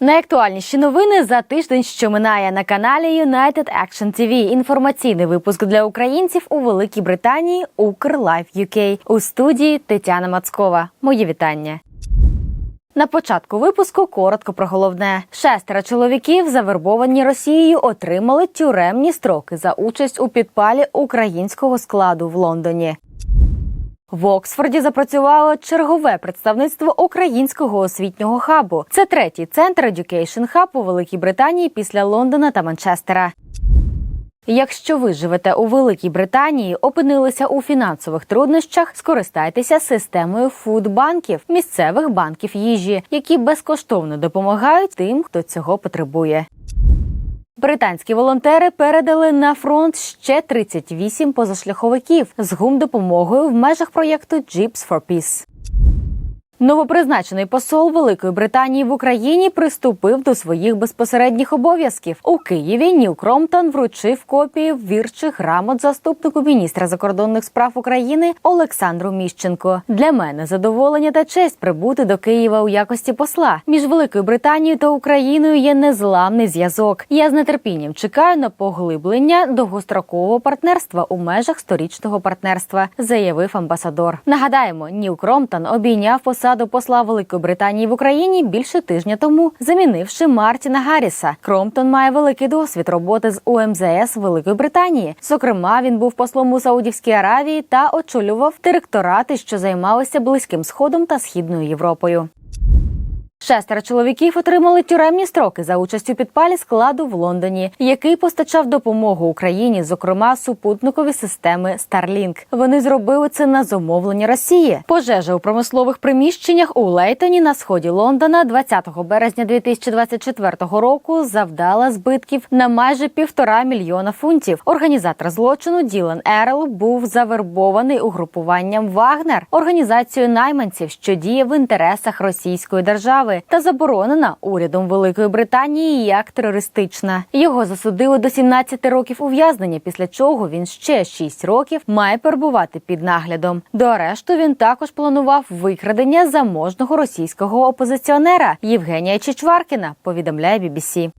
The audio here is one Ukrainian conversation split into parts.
Найактуальніші новини за тиждень, що минає на каналі United Action TV. Інформаційний випуск для українців у Великій Британії Укрлайф UK. У студії Тетяна Мацкова. Мої вітання. На початку випуску коротко про головне: шестеро чоловіків, завербовані Росією, отримали тюремні строки за участь у підпалі українського складу в Лондоні. В Оксфорді запрацювало чергове представництво українського освітнього хабу. Це третій центр Education Hub у Великій Британії після Лондона та Манчестера. Якщо ви живете у Великій Британії, опинилися у фінансових труднощах, скористайтеся системою фудбанків, місцевих банків їжі, які безкоштовно допомагають тим, хто цього потребує. Британські волонтери передали на фронт ще 38 позашляховиків з гумдопомогою в межах проєкту Jeeps for Peace. Новопризначений посол Великої Британії в Україні приступив до своїх безпосередніх обов'язків. У Києві Ніл Кромтон вручив копії вірчих грамот заступнику міністра закордонних справ України Олександру Міщенко. Для мене задоволення та честь прибути до Києва у якості посла. Між Великою Британією та Україною є незламний зв'язок. Я з нетерпінням чекаю на поглиблення довгострокового партнерства у межах сторічного партнерства, заявив амбасадор. Нагадаємо, Ніл Кромтон обійняв посаду посла Великої Британії в Україні більше тижня тому, замінивши Мартіна Гарріса. Кромтон має великий досвід роботи з УМЗС Великої Британії. Зокрема, він був послом у Саудівській Аравії та очолював директорати, що займалися близьким сходом та східною Європою. Шестеро чоловіків отримали тюремні строки за участь у підпалі складу в Лондоні, який постачав допомогу Україні, зокрема супутникові системи Starlink. Вони зробили це на замовлення Росії. Пожежа у промислових приміщеннях у Лейтоні на сході Лондона 20 березня 2024 року завдала збитків на майже півтора мільйона фунтів. Організатор злочину Ділан Ерл був завербований угрупуванням Вагнер, організацією найманців, що діє в інтересах Російської держави та заборонена урядом Великої Британії як терористична. Його засудили до 17 років ув'язнення, після чого він ще 6 років має перебувати під наглядом. До арешту він також планував викрадення заможного російського опозиціонера Євгенія Чичваркіна. Повідомляє BBC.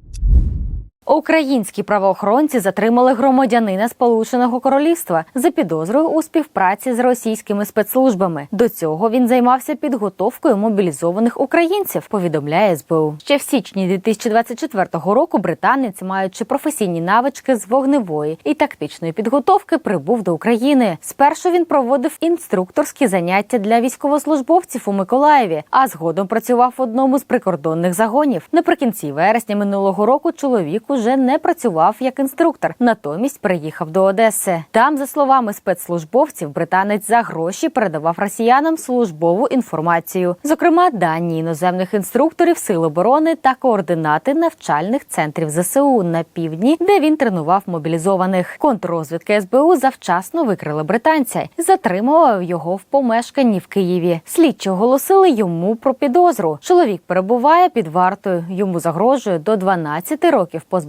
Українські правоохоронці затримали громадянина Сполученого Королівства за підозрою у співпраці з російськими спецслужбами. До цього він займався підготовкою мобілізованих українців. Повідомляє СБУ. Ще в січні 2024 року британець, маючи професійні навички з вогневої і тактичної підготовки, прибув до України. Спершу він проводив інструкторські заняття для військовослужбовців у Миколаєві, а згодом працював в одному з прикордонних загонів. Наприкінці вересня минулого року чоловік уже не працював як інструктор, натомість приїхав до Одеси. Там, за словами спецслужбовців, британець за гроші передавав росіянам службову інформацію, зокрема дані іноземних інструкторів сил оборони та координати навчальних центрів ЗСУ на півдні, де він тренував мобілізованих. Контррозвідка СБУ завчасно викрили британця затримував його в помешканні в Києві. Слідчі оголосили йому про підозру. Чоловік перебуває під вартою. Йому загрожує до 12 років позбавлення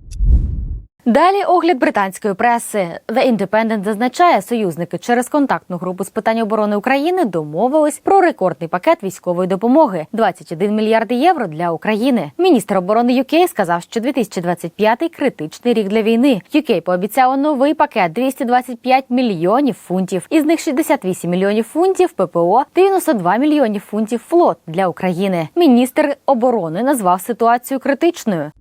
Далі огляд британської преси The Independent зазначає, союзники через контактну групу з питань оборони України домовились про рекордний пакет військової допомоги 21 мільярди євро для України. Міністр оборони UK сказав, що 2025 – критичний рік для війни. UK пообіцяло новий пакет 225 мільйонів фунтів. Із них 68 мільйонів фунтів ППО, 92 мільйонів фунтів флот для України. Міністр оборони назвав ситуацію критичною.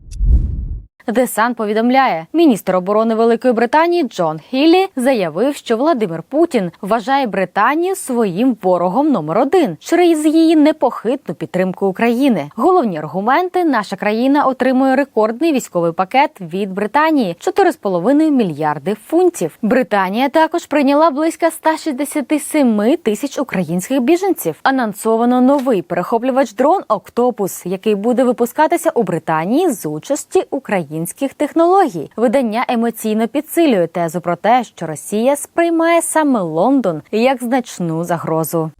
The Sun повідомляє, міністр оборони Великої Британії Джон Хіллі заявив, що Владимир Путін вважає Британію своїм ворогом номер один через її непохитну підтримку України. Головні аргументи: наша країна отримує рекордний військовий пакет від Британії 4,5 мільярди фунтів. Британія також прийняла близько 167 тисяч українських біженців. Анонсовано новий перехоплювач дрон Октопус, який буде випускатися у Британії з участі України українських технологій. Видання емоційно підсилює тезу про те, що Росія сприймає саме Лондон як значну загрозу.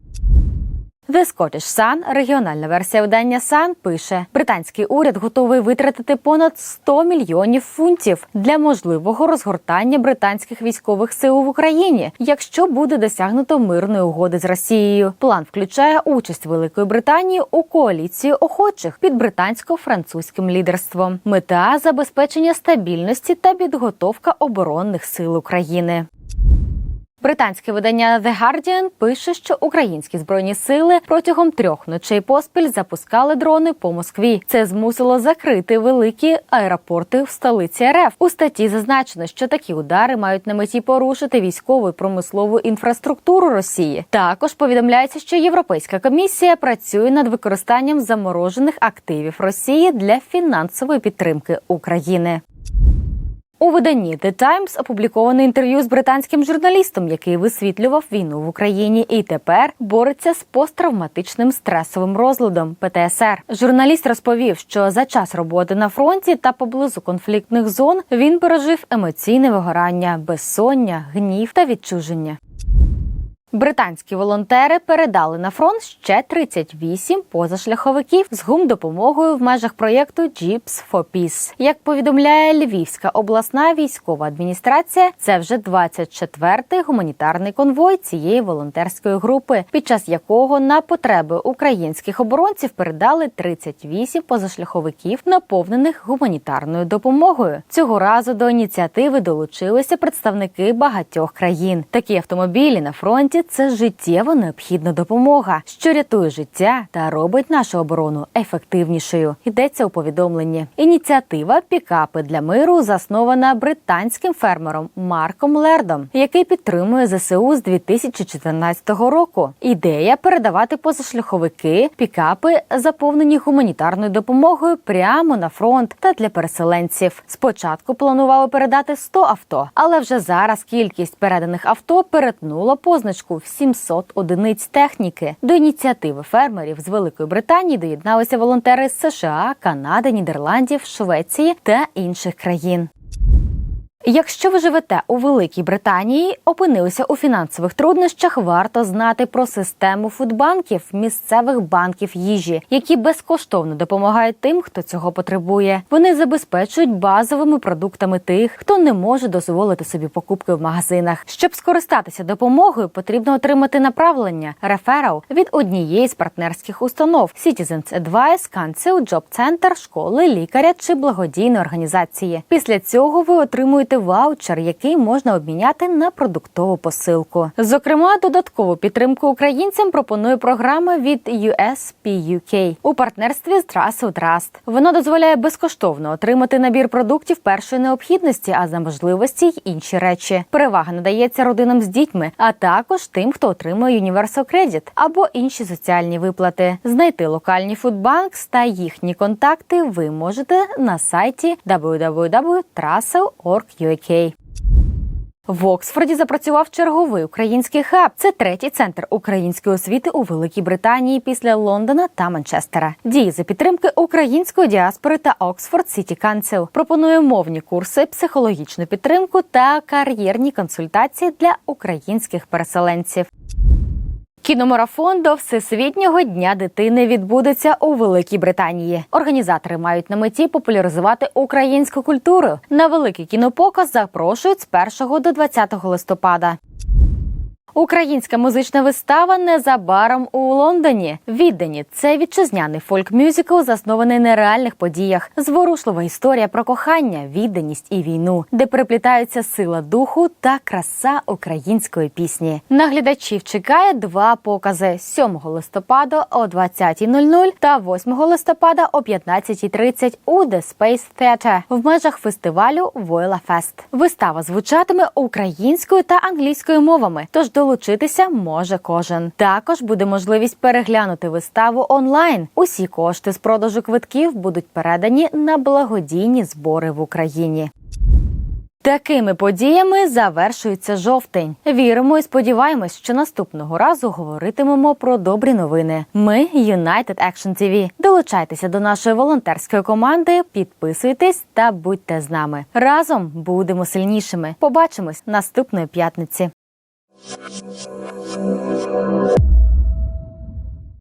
The Scottish Sun, регіональна версія видання Sun, пише: британський уряд готовий витратити понад 100 мільйонів фунтів для можливого розгортання британських військових сил в Україні, якщо буде досягнуто мирної угоди з Росією. План включає участь Великої Британії у коаліції охочих під британсько-французьким лідерством. Мета забезпечення стабільності та підготовка оборонних сил України. Британське видання The Guardian пише, що українські збройні сили протягом трьох ночей поспіль запускали дрони по Москві. Це змусило закрити великі аеропорти в столиці РФ. У статті зазначено, що такі удари мають на меті порушити військову і промислову інфраструктуру Росії. Також повідомляється, що Європейська комісія працює над використанням заморожених активів Росії для фінансової підтримки України. У виданні The Times опубліковане інтерв'ю з британським журналістом, який висвітлював війну в Україні і тепер бореться з посттравматичним стресовим розладом ПТСР. Журналіст розповів, що за час роботи на фронті та поблизу конфліктних зон він пережив емоційне вигорання, безсоння, гнів та відчуження. Британські волонтери передали на фронт ще 38 позашляховиків з гумдопомогою в межах проєкту Jeeps for Peace. Як повідомляє Львівська обласна військова адміністрація, це вже 24-й гуманітарний конвой цієї волонтерської групи, під час якого на потреби українських оборонців передали 38 позашляховиків, наповнених гуманітарною допомогою. Цього разу до ініціативи долучилися представники багатьох країн. Такі автомобілі на фронті це життєво необхідна допомога, що рятує життя та робить нашу оборону ефективнішою. Йдеться у повідомленні. Ініціатива Пікапи для миру заснована британським фермером Марком Лердом, який підтримує ЗСУ з 2014 року. Ідея передавати позашляховики, пікапи, заповнені гуманітарною допомогою прямо на фронт та для переселенців. Спочатку планували передати 100 авто, але вже зараз кількість переданих авто перетнула позначку в 700 одиниць техніки. До ініціативи фермерів з Великої Британії доєдналися волонтери з США, Канади, Нідерландів, Швеції та інших країн. Якщо ви живете у Великій Британії, опинилися у фінансових труднощах, варто знати про систему фудбанків місцевих банків їжі, які безкоштовно допомагають тим, хто цього потребує. Вони забезпечують базовими продуктами тих, хто не може дозволити собі покупки в магазинах. Щоб скористатися допомогою, потрібно отримати направлення реферал від однієї з партнерських установ Citizens Advice, Council, Job Center, школи, лікаря чи благодійної організації. Після цього ви отримуєте ваучер, який можна обміняти на продуктову посилку. Зокрема, додаткову підтримку українцям пропонує програма від USPUK у партнерстві з Trussell Trust. Вона дозволяє безкоштовно отримати набір продуктів першої необхідності, а за можливості й інші речі. Перевага надається родинам з дітьми, а також тим, хто отримує Universal Credit або інші соціальні виплати. Знайти локальні фудбанкс та їхні контакти ви можете на сайті www.trussell.org.uk. В Оксфорді запрацював черговий український хаб. Це третій центр української освіти у Великій Британії після Лондона та Манчестера. Дії за підтримки української діаспори та Оксфорд Сіті Канцел. Пропонує мовні курси, психологічну підтримку та кар'єрні консультації для українських переселенців. Кіномарафон до всесвітнього дня дитини відбудеться у Великій Британії. Організатори мають на меті популяризувати українську культуру. На великий кінопоказ запрошують з 1 до 20 листопада. Українська музична вистава незабаром у Лондоні. Віддані це вітчизняний фольк-мюзикл, заснований на реальних подіях. Зворушлива історія про кохання, відданість і війну, де переплітаються сила духу та краса української пісні. Наглядачів чекає два покази: 7 листопада о 20.00 та 8 листопада о 15.30 у The Space Theatre в межах фестивалю Войла Фест. Вистава звучатиме українською та англійською мовами. Тож долучитися може кожен. Також буде можливість переглянути виставу онлайн. Усі кошти з продажу квитків будуть передані на благодійні збори в Україні. Такими подіями завершується жовтень. Віримо і сподіваємось, що наступного разу говоритимемо про добрі новини. Ми United Action TV. Долучайтеся до нашої волонтерської команди, підписуйтесь та будьте з нами. Разом будемо сильнішими. Побачимось наступної п'ятниці. you